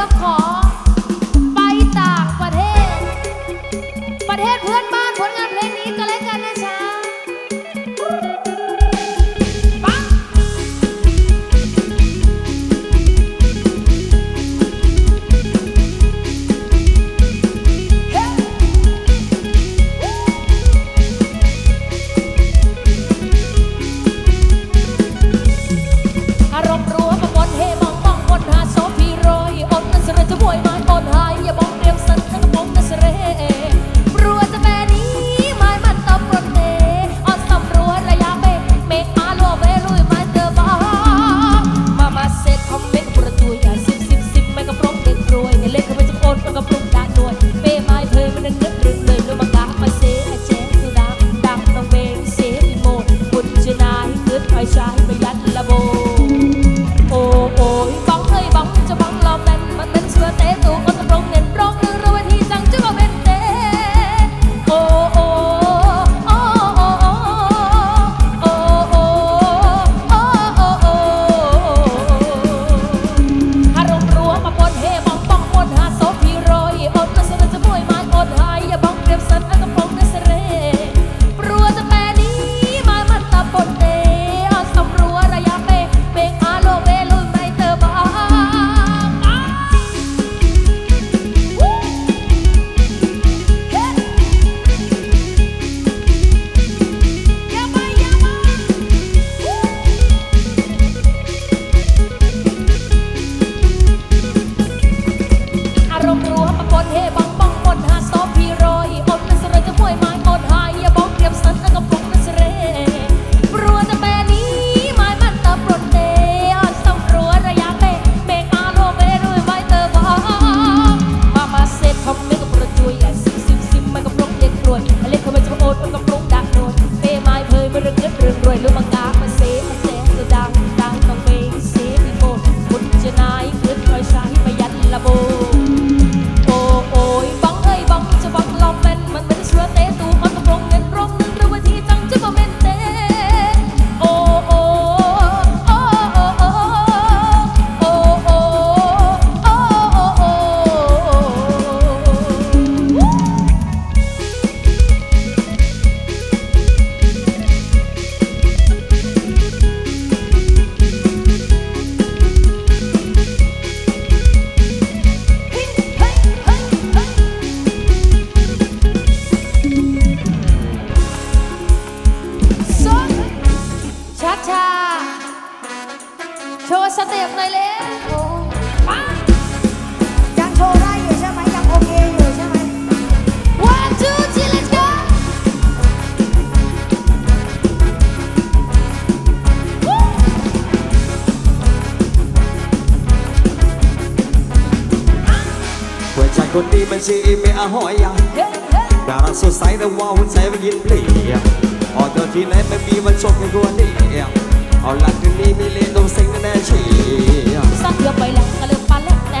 ever call. inside ชีไม่อาหอยยดาราสดใสแต่ว่าหัวใจมันยินเปลี่ยนออกตัวที่ไหนไม่มีวันชมกันตัวนี้เอาหลักคืนนี้ไม่เลนต้องเซ็งแน่ชีสักเดียวไปแล้วก็เริ่ปานแล้วแน่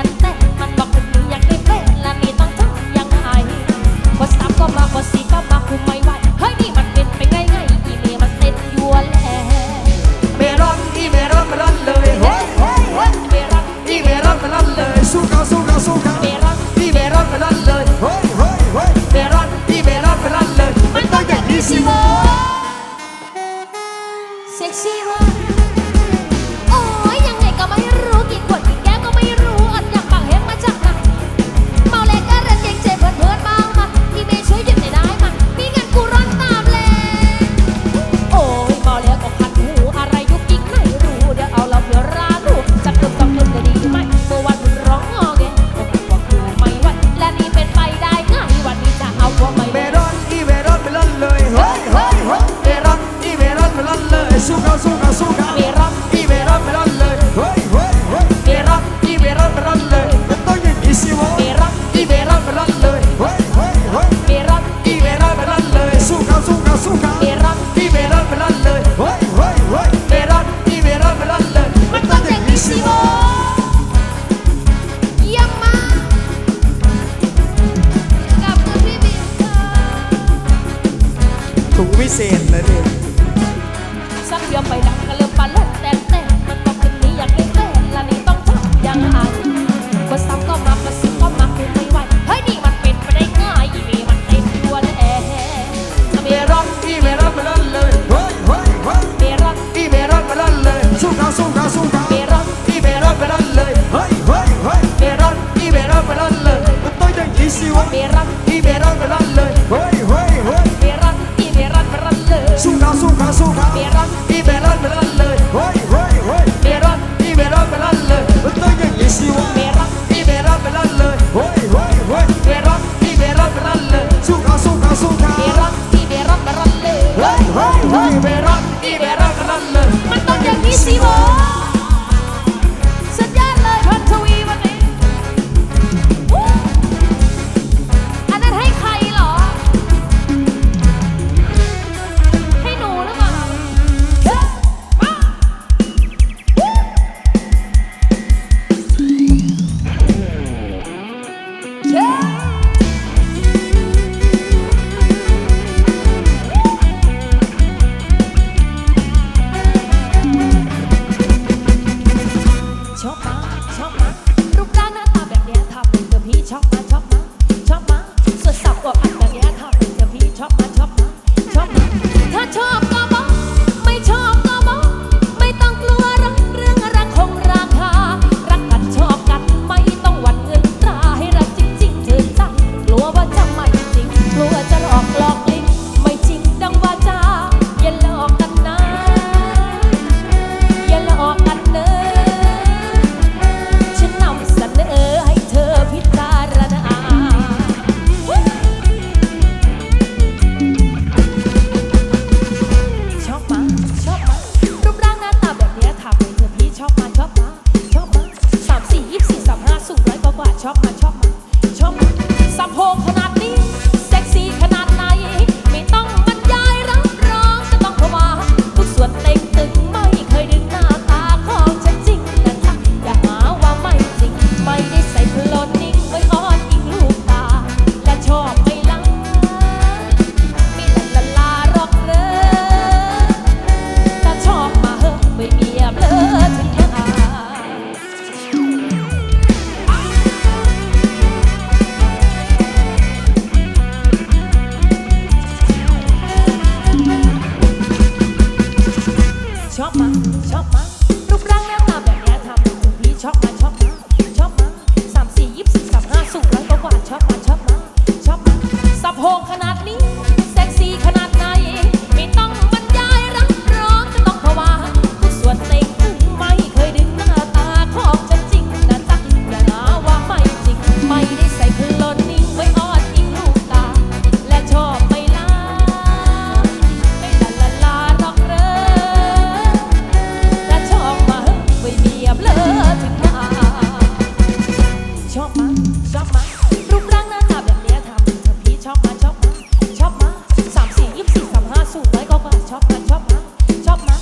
ช็อปมาช็อปมาช็อปมา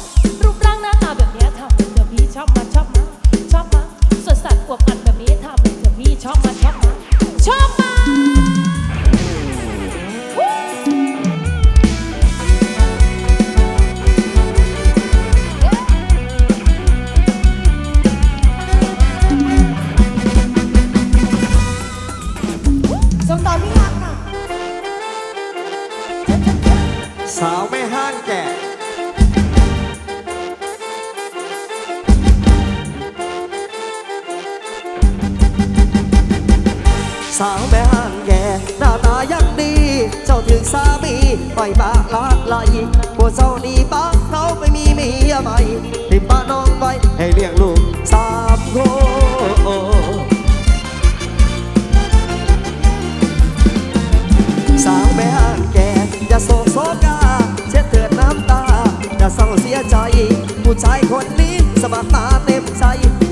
ชายคนนี้สมัครตาเต็มใจ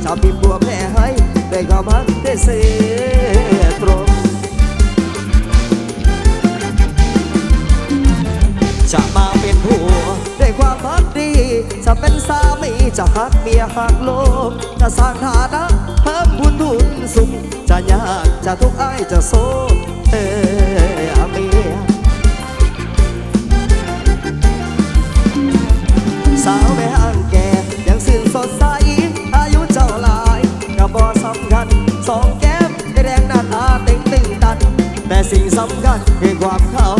ชาวพิมบัวแพ่ให้ได้ความรักได้เสีตรงจะมาเป็นผัวด้วยความพักดี จะเป็นสามีจะหักเมียหักโลก จะสร้างฐานะเพิ่มบุญทุนสุข จะยากจะทุกข์อ้ายจะโศเออเมียสาวแม่ สิ่งสำคัญคือความเข้า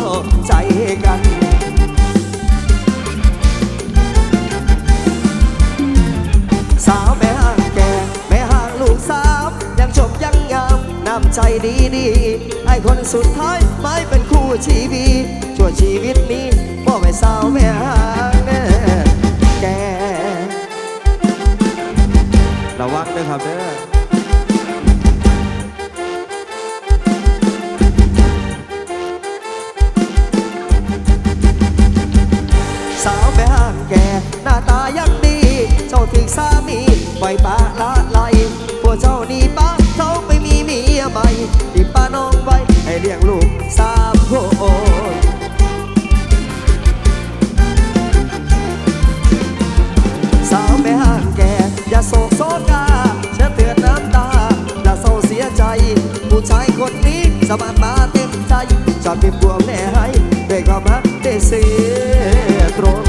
ใจกันสาวแม่ห้างแก่แม่ห้างลูกสาวยังจบยังงามน้ำใจดีดีไอคนสุดท้ายไม่เป็นคู่ชีวิตชั่วชีวิตนี้พ่อแม่สาวแม่ห้างแก่ระวังด้ครับเด้อ แก่ หน้าตายังดี เจ้าถึงสามีไว้ปาละไหลพวกเจ้านี่ป้าเขาไม่มีเมียใหม่ที่ป้าน้องไว้ให้เลี้ยงลูกสามคนสาวแม่ห่างแก่ อย่าโศกโศกาเช็ดเตือน้ำตา อย่าเศร้าเสียใจ ผู้ชายคนนี้สมัครมาเต็มใจจะเป็นบวงแน่ให้ได้ความรักได้เสียตรง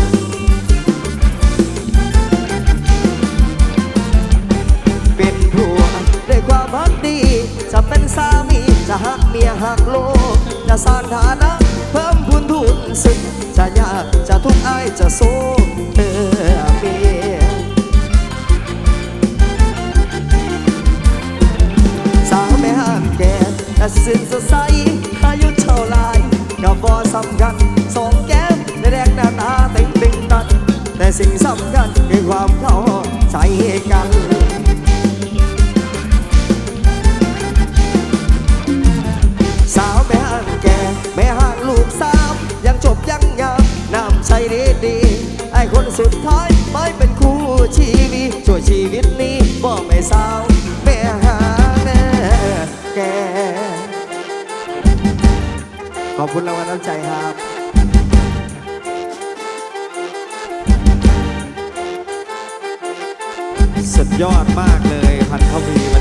สามีจะหักเมียหักโลก จะสร้างฐานะเพิ่มพูนทุนสึกจะยากจะทุกข์อายจะโซเธอเมียสาวแม่ห้างแก่แต่สิ้นสดใสอายุเท่าไรก็บ่สำคัญสองแก้มแดงหน้าตาเต็งตึงตันแต่สิ่งสำคัญคือความเข้าใจกัน สุดท้ายไม่เป็นคู่ชีวิตช่วยชีวิตนี้บอกไม่สาแม่หาแม่แกขอบคุณรางวัลน้ำใจครับสุดยอดมากเลยพันธวี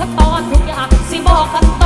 ขั้ตอนทุกอย่างสิบอกกัน